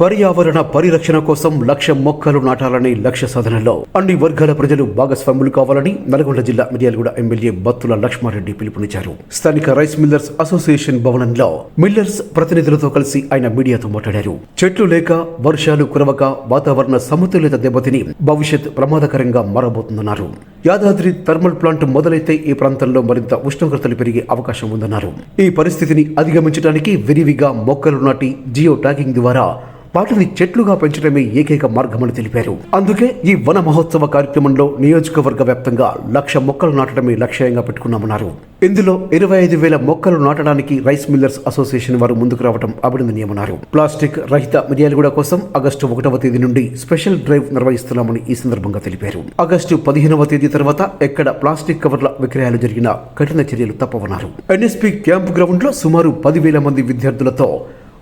పర్యావరణ పరిరక్షణ కోసం లక్ష మొక్కలు నాటాలని లక్ష్య సాధనలో అన్ని వర్గాల ప్రజలు భాగస్వాములు కావాలని నల్గొండ జిల్లా మిర్యాలగూడ ఎమ్మెల్యే బత్తుల లక్ష్మారెడ్డి పిలుపునిచ్చారు. స్థానిక రైస్ మిల్లర్స్ అసోసియేషన్ భవనంలో మిల్లర్స్ ప్రతినిధులతో కలిసి ఆయన మీడియాతో మాట్లాడారు. చెట్లు లేక వర్షాలు కురవక వాతావరణ సమతుల్యత దెబ్బతిని భవిష్యత్ ప్రమాదకరంగా మారబోతుందన్నారు. యాదాద్రి థర్మల్ ప్లాంట్ మొదలైతే ఈ ప్రాంతంలో మరింత ఉష్ణోగ్రతలు పెరిగే అవకాశం ఉందన్నారు. ఈ పరిస్థితిని అధిగమించడానికి విరివిగా మొక్కలు నాటి జియో ట్యాగింగ్ ద్వారా వాటిని చెట్లుగా పెంచడమే ఏకైక మార్గమని తెలిపారు. అందుకే ఈ వన మహోత్సవ కార్యక్రమంలో నియోజకవర్గ వ్యాప్తంగా లక్ష మొక్కలు నాటడమే లక్ష్యంగా పెట్టుకున్నామన్నారు. ఇందులో ఇరవై ఐదు వేల మొక్కలు నాటడానికి రైస్ మిల్లర్స్ అసోసియేషన్ వారు ముందుకు రావడం అభినందనీయమన్నారు. ప్లాస్టిక్ రహిత మిర్యాలగూడ కోసం ఆగస్టు ఒకటవ తేదీ నుండి స్పెషల్ డ్రైవ్ నిర్వహిస్తున్నామని ఈ సందర్భంగా తెలిపారు. ఆగస్టు పదిహేనవ తేదీ తర్వాత ఎక్కడ ప్లాస్టిక్ కవర్ల విక్రయాలు జరిగినా కఠిన చర్యలు తప్పవన్నారు. ఎన్ఎస్పీ క్యాంప్ గ్రౌండ్లో సుమారు పదివేల మంది విద్యార్థులతో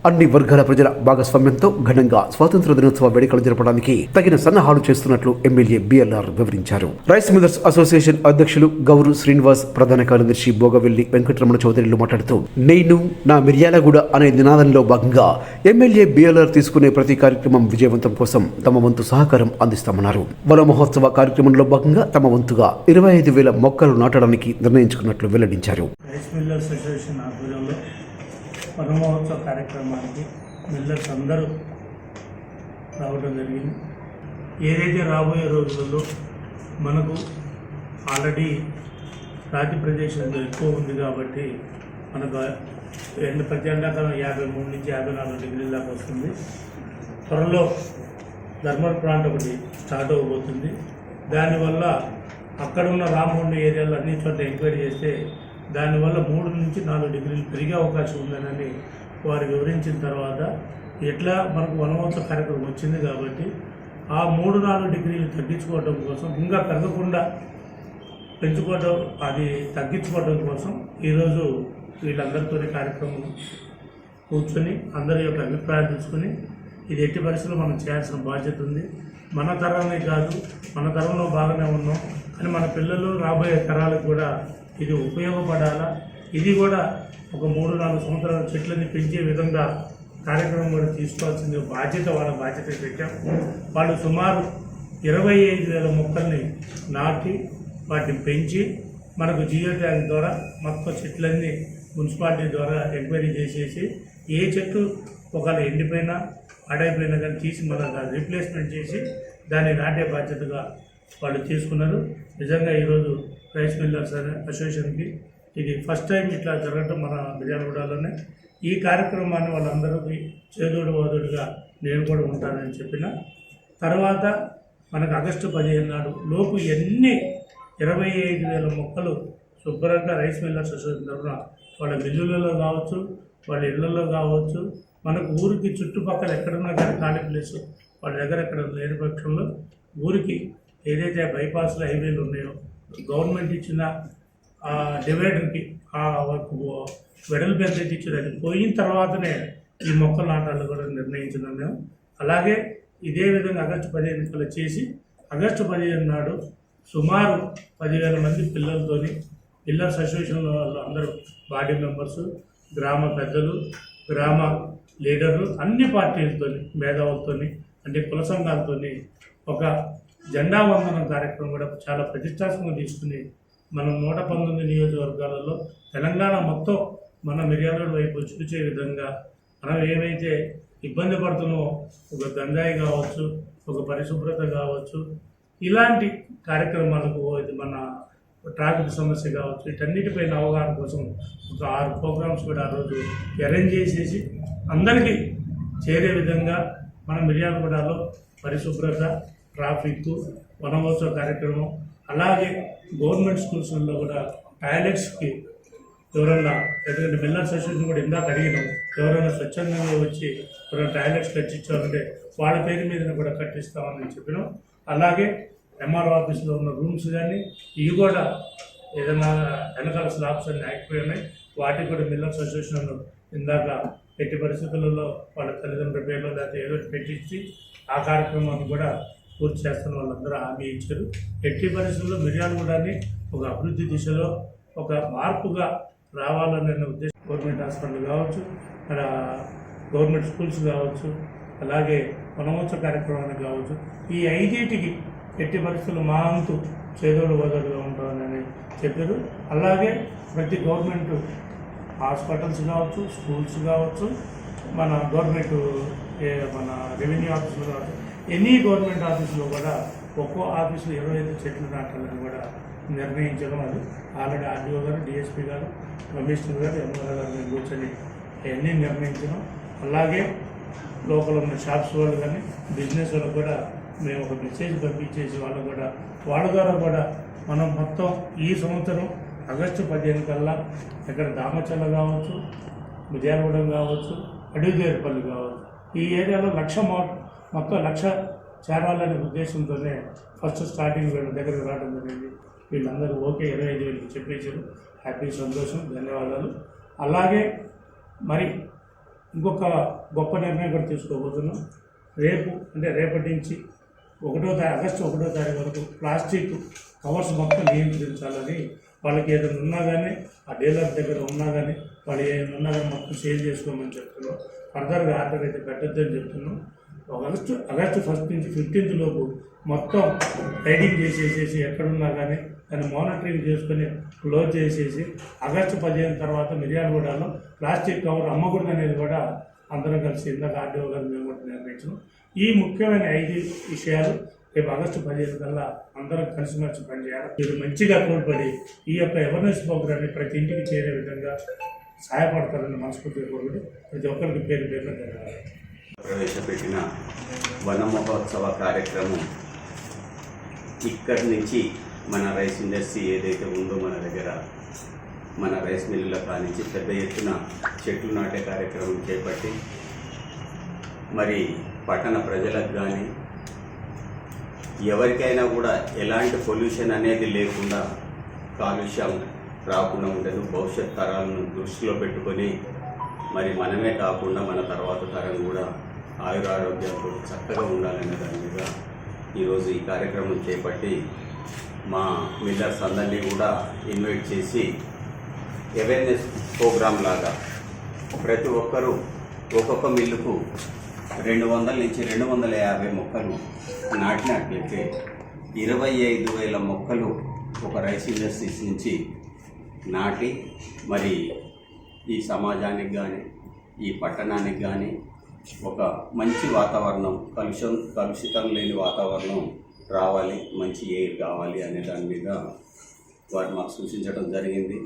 అన్ని వర్గాల ప్రజల భాగస్వామ్యంతో ఘనంగా స్వాతంత్ర దినోత్సవ వేడుకలు జరపడానికి తగిన సన్నాహాలు చేస్తున్నట్లు ఎమ్మెల్యే బిఎల్ఆర్ వివరించారు. రైస్ మిల్లర్స్ అసోసియేషన్ అధ్యక్షులు గౌరు శ్రీనివాస్ ప్రధాన కార్యదర్శి బోగవెల్లి వెంకటరమణ చౌదరిలు మాట్లాడుతూ నేను నా మిర్యాలగూడ అనే నినాదంలో భాగంగా ఎమ్మెల్యే బిఎల్ఆర్ తీసుకునే ప్రతి కార్యక్రమం విజయవంతం కోసం తమ వంతు సహకారం అందిస్తామన్నారు. వన మహోత్సవ కార్యక్రమంలో భాగంగా తమ వంతుగా ఇరవై ఐదు వేల మొక్కలు నాటడానికి నిర్ణయించుకున్నట్లు వెల్లడించారు. రైస్ మిల్లర్స్ అసోసియేషన్ ఆధ్వర్యంలో వన కార్యక్రమానికి మిల్లర్స్ అందరూ రావడం జరిగింది. ఏదైతే రాబోయే రోజులలో మనకు ఆల్రెడీ రాతి ప్రదేశంలో ఎక్కువ ఉంది కాబట్టి మనకు ఎండ ప్రతి ఎండాకాలం యాభై మూడు నుంచి యాభై నాలుగు డిగ్రీల దాకా వస్తుంది. త్వరలో థర్మల్ ప్లాంట్ ఒకటి స్టార్ట్ అవ్వబోతుంది. దానివల్ల అక్కడ ఉన్న రామగుండ ఏరియాలో అన్ని చోట్ల ఎంక్వైరీ చేస్తే దానివల్ల మూడు నుంచి నాలుగు డిగ్రీలు పెరిగే అవకాశం ఉందని వారు వివరించిన తర్వాత ఎట్లా మనకు వనవంత కార్యక్రమం వచ్చింది కాబట్టి ఆ మూడు నాలుగు డిగ్రీలు తగ్గించుకోవడం కోసం ఇంకా పెరగకుండా పెంచుకోవడం అది తగ్గించుకోవడం కోసం ఈరోజు వీళ్ళందరితో కార్యక్రమం కూర్చొని అందరి యొక్క అభిప్రాయం తీసుకుని ఇది ఎట్టి పరిస్థితుల్లో మనం చేయాల్సిన బాధ్యత ఉంది. మన తరమే కాదు మన తరంలో బాగానే ఉన్నాం కానీ మన పిల్లలు రాబోయే తరాలకు కూడా ఇది ఉపయోగపడాలా? ఇది కూడా ఒక మూడు నాలుగు సంవత్సరాల చెట్లని పెంచే విధంగా కార్యక్రమం కూడా తీసుకోవాల్సింది బాధ్యత వాళ్ళ బాధ్యత పెట్టాం. వాళ్ళు సుమారు ఇరవై ఐదు వేల మొక్కల్ని నాటి వాటిని పెంచి మనకు జియో ట్యాగ్ ద్వారా మొత్తం చెట్లన్నీ మున్సిపాలిటీ ద్వారా ఎంక్వైరీ చేసేసి ఏ చెట్టు ఒకవేళ ఎండిపోయినా పాడైపోయినా కానీ తీసి మన రీప్లేస్మెంట్ చేసి దాన్ని నాటే బాధ్యతగా వాళ్ళు తీసుకున్నారు. నిజంగా ఈరోజు రైస్ మిల్లర్స్ అనే అసోసియేషన్కి ఇది ఫస్ట్ టైం ఇట్లా జరగటం మన మిర్యాలగూడలోనే ఈ కార్యక్రమాన్ని వాళ్ళందరికీ చేదోడు వాదుడుగా నేను కూడా ఉంటానని చెప్పిన. తర్వాత మనకు ఆగస్టు పదిహేను నాడు లోపు ఎన్ని ఇరవై ఐదు వేల మొక్కలు శుభ్రంగా రైస్ మిల్లర్స్ అసోసియేషన్ తరఫున వాళ్ళ మిల్లులలో కావచ్చు వాళ్ళ ఇళ్ళలో కావచ్చు మనకు ఊరికి చుట్టుపక్కల ఎక్కడున్నా కానీ ఖాళీ ప్లేస్ వాళ్ళ దగ్గర ఎక్కడ లేని పక్షంలో ఊరికి ఏదైతే బైపాస్లు హైవేలు ఉన్నాయో గవర్నమెంట్ ఇచ్చిన ఆ డివైడర్కి ఆ వరకు వెడల్పు ఎంత అది పోయిన తర్వాతనే ఈ మొక్కలు నాటాలు కూడా నిర్ణయించినాం మేము అలాగే ఇదే విధంగా ఆగస్టు పదిహేను కల్లా చేసి ఆగస్టు పదిహేను నాడు సుమారు పదివేల మంది పిల్లలతోని పిల్లర్స్ అసోసియేషన్ వాళ్ళు అందరూ బాడీ మెంబర్స్ గ్రామ పెద్దలు గ్రామ లీడర్లు అన్ని పార్టీలతోని మేధావులతోని అంటే కుల సంఘాలతోని ఒక జెండా వందనం కార్యక్రమం కూడా చాలా ప్రతిష్టాత్మకంగా తీసుకుని మనం నూట పంతొమ్మిది నియోజకవర్గాలలో తెలంగాణ మొత్తం మన మిర్యాల వైపు చూచే విధంగా మనం ఏమైతే ఇబ్బంది పడుతున్నామో ఒక గంజాయి కావచ్చు ఒక పరిశుభ్రత కావచ్చు ఇలాంటి కార్యక్రమాలకు ఇది మన ట్రాఫిక్ సమస్య కావచ్చు వీటన్నిటిపైన అవగాహన కోసం ఒక ఆరు ప్రోగ్రామ్స్ కూడా ఆ రోజు అరేంజ్ చేసేసి అందరికీ చేరే విధంగా మన మిర్యాలగూడలో పరిశుభ్రత ట్రాఫిక్ వనమహోత్సవ కార్యక్రమం అలాగే గవర్నమెంట్ స్కూల్స్లో కూడా టాయిలెట్స్కి ఎవరన్నా ఎందుకంటే మిల్లర్ అసోసియేషన్ కూడా ఇందాక అడిగినాం ఎవరైనా స్వచ్ఛందంగా వచ్చి ఎవరైనా టాయిలెట్స్ కట్టించారంటే వాళ్ళ పేరు మీద కూడా కట్టిస్తామని చెప్పినాం. అలాగే ఎంఆర్ఓ ఆఫీస్లో ఉన్న రూమ్స్ కానీ ఇవి కూడా ఏదైనా వెనకాల స్లాబ్స్ అన్ని ఆగిపోయి ఉన్నాయి. వాటికి కూడా మిల్లర్స్ అసోసియేషన్ ఇందాక ఎట్టి పరిస్థితులలో వాళ్ళ తల్లిదండ్రుల పేర్లు లేకపోతే ఏదో పెట్టించి ఆ కార్యక్రమాన్ని కూడా పూర్తి చేస్తున్న వాళ్ళందరూ హామీ ఇచ్చారు. ఎట్టి పరిస్థితుల్లో మిర్యాలగూడని ఒక అభివృద్ధి దిశలో ఒక మార్పుగా రావాలనే ఉద్దేశం గవర్నమెంట్ హాస్పిటల్ కావచ్చు అలా గవర్నమెంట్ స్కూల్స్ కావచ్చు అలాగే వనమోత్సవ కార్యక్రమానికి కావచ్చు ఈ ఐదింటికి ఎట్టి పరిస్థితులు మా అంతు చేదోడు వదలుగా ఉంటామని చెప్పారు. అలాగే ప్రతి గవర్నమెంట్ హాస్పిటల్స్ కావచ్చు స్కూల్స్ కావచ్చు మన గవర్నమెంట్ ఏ మన రెవెన్యూ ఆఫీసులు కావచ్చు ఎనీ గవర్నమెంట్ ఆఫీసులో కూడా ఒక్కో ఆఫీసులో ఇరవై ఐదు చెట్లు నాటాలని కూడా నిర్ణయించడం అది. ఆల్రెడీ ఆర్డీఓ గారు డిఎస్పీ గారు కమిషనర్ గారు ఎంఆర్ఓ గారు మేము కూర్చొని అవన్నీ నిర్ణయించడం. అలాగే లోపల ఉన్న షాప్స్ వాళ్ళు కానీ బిజినెస్ వాళ్ళకు కూడా మేము ఒక మెసేజ్ పంపించేసి వాళ్ళు కూడా వాళ్ళ ద్వారా కూడా మనం మొత్తం ఈ సంవత్సరం ఆగస్టు పదిహేను కల్లా ఇక్కడ దామచల్ల కావచ్చు విజయగూడెం కావచ్చు అడుగుదేరుపల్లి కావచ్చు ఈ ఏరియాలో లక్ష మొత్తం లక్ష చేరాలనే ఉద్దేశంతోనే ఫస్ట్ స్టార్టింగ్ వీళ్ళ దగ్గరికి రావడం జరిగింది. వీళ్ళందరూ ఓకే ఇరవై ఐదు వేలు చెప్పేసారు హ్యాపీ సంతోషం ధన్యవాదాలు. అలాగే మరి ఇంకొక గొప్ప నిర్ణయం కూడా తీసుకోబోతున్నాం. రేపు అంటే రేపటి నుంచి ఒకటో తారీఖు ఆగస్టు ఒకటో తారీఖు వరకు ప్లాస్టిక్ కవర్స్ మొత్తం నియంత్రించాలని వాళ్ళకి ఏదైనా ఉన్నా కానీ ఆ డీలర్ దగ్గర ఉన్నా కానీ వాళ్ళు ఏమైనా ఉన్నా కానీ మొత్తం సేల్ చేసుకోమని చెప్తున్నాం. ఫర్దర్గా ఆర్డర్ అయితే పెట్టొద్దని చెప్తున్నాం. ఆగస్టు ఆగస్టు ఫస్ట్ నుంచి ఫిఫ్టీన్త్ లోపు మొత్తం రైడింగ్ చేసేసేసి ఎక్కడున్నా కానీ దాన్ని మానిటరింగ్ చేసుకొని క్లోజ్ చేసేసి ఆగస్టు పదిహేను తర్వాత మిర్యాలగూడలో ప్లాస్టిక్ కవర్ అమ్మకూడదు అనేది కూడా అందరం కలిసి ఇందాక ఆర్డీఓ గారు మేము కూడా నిర్ణయించడం ఈ ముఖ్యమైన ఐదు విషయాలు రేపు ఆగస్టు పదిహేను కల్లా అందరం కలిసిమెలిసి పనిచేయాలి. మీరు మంచిగా తోడ్పడి ఈ యొక్క అవేర్నెస్ ప్రోగ్రామ్ని ప్రతి ఇంటికి చేరే విధంగా సహాయపడతారని మనస్ఫూర్తిగా కోరుకుంటూ ప్రతి ఒక్కరికి పేరు పేరున ధన్యవాదాలు. ప్రవేశపెట్టిన వన మహోత్సవ కార్యక్రమం ఇక్కడి నుంచి మన రైస్ ఇండస్ట్రీ ఏదైతే ఉందో మన దగ్గర మన రైస్ మిల్లుల కానించి పెద్ద ఎత్తున చెట్లు నాటే కార్యక్రమం చేపట్టి మరి పట్టణ ప్రజలకు కానీ ఎవరికైనా కూడా ఎలాంటి పొల్యూషన్ అనేది లేకుండా కాలుష్యం రాకుండా ఉండదు భవిష్యత్ తరాలను దృష్టిలో పెట్టుకొని మరి మనమే కాకుండా మన తర్వాత తరం కూడా ఆయురారోగ్యంతో చక్కగా ఉండాలనే దాని మీద ఈరోజు ఈ కార్యక్రమం చేపట్టి మా మిల్లర్స్ అందరినీ కూడా ఇన్వైట్ చేసి అవేర్నెస్ ప్రోగ్రామ్ లాగా ప్రతి ఒక్కరూ ఒక్కొక్క మిల్లుకు రెండు వందల నుంచి రెండు వందల యాభై మొక్కలు నాటినట్లయితే ఇరవై ఐదు వేల మొక్కలు ఒక రైస్ ఇండస్ట్రీస్ నుంచి నాటి మరి ఈ సమాజానికి కానీ ఈ పట్టణానికి కానీ ఒక మంచి వాతావరణం కలుషం కలుషితం లేని వాతావరణం రావాలి మంచి ఎయిర్ కావాలి అనే దాని మీద వారు మాకు సూచించడం జరిగింది.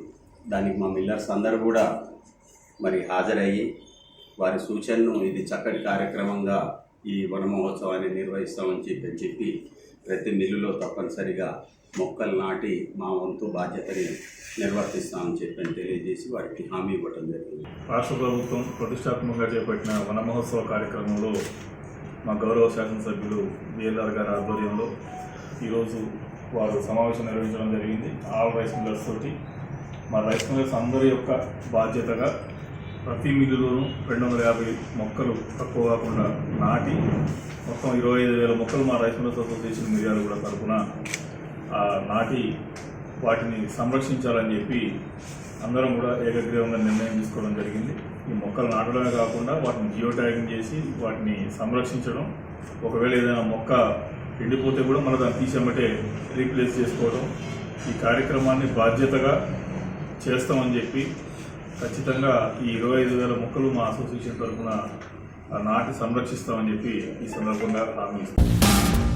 దానికి మా మిల్లర్స్ అందరూ కూడా మరి హాజరయ్యి వారి సూచనను ఇది చక్కటి కార్యక్రమంగా ఈ వన మహోత్సవాన్ని నిర్వహిస్తామని చెప్పి చెప్పి ప్రతి మిల్లులో తప్పనిసరిగా మొక్కలు నాటి మా వంతు బాధ్యతని నిర్వర్తిస్తామని చెప్పి తెలియజేసి వారికి హామీ ఇవ్వటం జరిగింది. రాష్ట్ర ప్రభుత్వం ప్రతిష్టాత్మకంగా చేపట్టిన వన మహోత్సవ కార్యక్రమంలో మా గౌరవ శాసనసభ్యులు బిఎల్ఆర్ గారి ఆధ్వర్యంలో ఈరోజు వారు సమావేశం నిర్వహించడం జరిగింది. ఆల్ రైస్ మిల్లర్స్ తోటి మా రైస్ మిల్లర్స్ అందరి యొక్క బాధ్యతగా ప్రతి మిల్లులోనూ రెండు వందల యాభై మొక్కలు తక్కువ కాకుండా నాటి మొత్తం ఇరవై ఐదు వేల మొక్కలు మా రైస్ మిల్లర్స్ అసోసియేషన్ మిర్యాలు కూడా తరఫున నాటి వాటిని సంరక్షించాలని చెప్పి అందరం కూడా ఏకగ్రీవంగా నిర్ణయం తీసుకోవడం జరిగింది. ఈ మొక్కలు నాటడమే కాకుండా వాటిని జియో ట్యాగింగ్ చేసి వాటిని సంరక్షించడం ఒకవేళ ఏదైనా మొక్క ఎండిపోతే కూడా మనం దాన్ని తీసేమటే రీప్లేస్ చేసుకోవడం ఈ కార్యక్రమాన్ని బాధ్యతగా చేస్తామని చెప్పి ఖచ్చితంగా ఈ ఇరవై ఐదు వేల మొక్కలు మా అసోసియేషన్ తరఫున నాటి సంరక్షిస్తామని చెప్పి ఈ సందర్భంగా హామీ ఇస్తాం